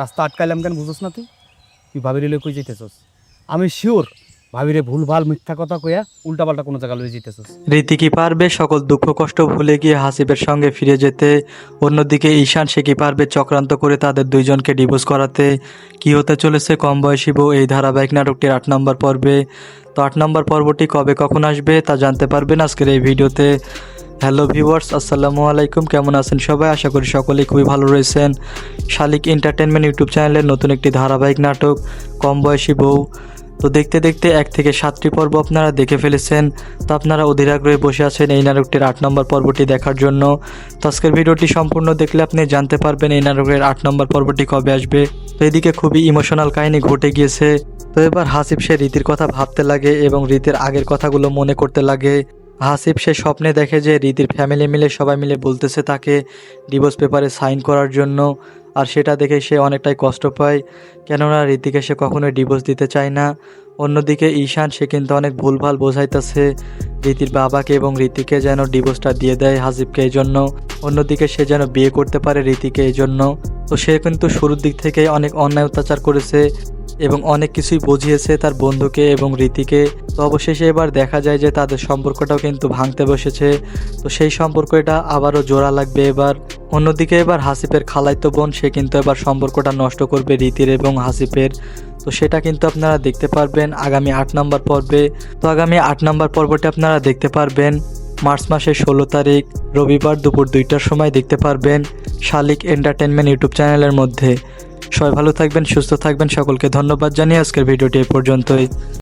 রাস্তা আটকাইলাম কেন বুঝোস না তুই? তুই ভাবিরে লই কই যেতেছস আমি শিওর ভাবিরে ভুল ভালো মিথ্যা কথা কইয়া উল্টাপাল্টা কোনো জায়গা লই যেতেছস রীতি কি পারবে? সকল দুঃখ কষ্ট ভুলে গিয়ে হাসিবের সঙ্গে ফিরে যেতে, অন্যদিকে ঈশান, সে কি পারবে চক্রান্ত করে তাদের দুইজনকে ডিভোর্স করাতে? কি হতে চলেছে? কম বয়সী বউ এই ধারাবাহিক নাটকটির আট নম্বর পর্বে। তো আট নম্বর পর্বটি কবে কখন আসবে তা জানতে পারবেন আজকের এই ভিডিওতে। হ্যালো ভিউয়ার্স, আসসালামু আলাইকুম। কেমন আছেন সবাই? আশা করি সকলেই খুবই ভালো রয়েছেন। শালিক এন্টারটেনমেন্ট ইউটিউব চ্যানেলের নতুন একটি ধারাবাহিক নাটক, কম বয়সী বউ। তো দেখতে দেখতে এক থেকে সাতটি পর্ব আপনারা দেখে ফেলেছেন। তো আপনারা অধীর আগ্রহে বসে আছেন এই নাটকটির আট নম্বর পর্বটি দেখার জন্য। তো আজকের ভিডিওটি সম্পূর্ণ দেখলে আপনি জানতে পারবেন এই নাটকের আট নম্বর পর্বটি কবে আসবে। তো এদিকে খুবই ইমোশনাল কাহিনী ঘটে গিয়েছে। তো এবার হাসিফ সে রীতির কথা ভাবতে লাগে এবং রীতির আগের কথাগুলো মনে করতে লাগে। হাসিব সে স্বপ্নে দেখে যে রীতির ফ্যামিলি মিলে, সবাই মিলে বলতেছে তাকে ডিভোর্স পেপারে সাইন করার জন্য, আর সেটা দেখে সে অনেকটাই কষ্ট পায়। কেননা রীতিকে সে কখনোই ডিভোর্স দিতে চায় না। অন্যদিকে ঈশান, সে কিন্তু অনেক ভুলভাল বোঝাইতেছে রীতির বাবাকে এবং রীতিকে যেন ডিভোর্সটা দিয়ে দেয় হাসিবকে এই জন্য অন্যদিকে সে যেন বিয়ে করতে পারে রীতিকে এই জন্য তো সে কিন্তু শুরুর দিক থেকে অনেক অন্যায় অত্যাচার করেছে। এবং অনেক কিছুই বুঝিয়েছে তার বন্ধুকে এবং রীতিকে। তো অবশেষে এবার দেখা যায় যে তাদের সম্পর্কটাও কিন্তু ভাঙতে বসেছে। তো সেই সম্পর্কটা আবারও জোড়া লাগবে এবার। অন্যদিকে এবার হাসিফের খালাইতো বোন, সে কিন্তু এবার সম্পর্কটা নষ্ট করবে রীতির এবং হাসিফের। তো সেটা কিন্তু আপনারা দেখতে পারবেন আগামী আট নম্বর পর্বে। তো আগামী আট নম্বর পর্বটি আপনারা দেখতে পারবেন। মার্চ মাসের ষোলো তারিখ, রবিবার দুপুর দুইটার সময় দেখতে পারবেন শালিক এন্টারটেনমেন্ট ইউটিউব চ্যানেলের মধ্যে। সবাই ভালো থাকবেন সুস্থ থাকবেন। সকলকে ধন্যবাদ জানিয়ে আজকের ভিডিওটি এ পর্যন্তই।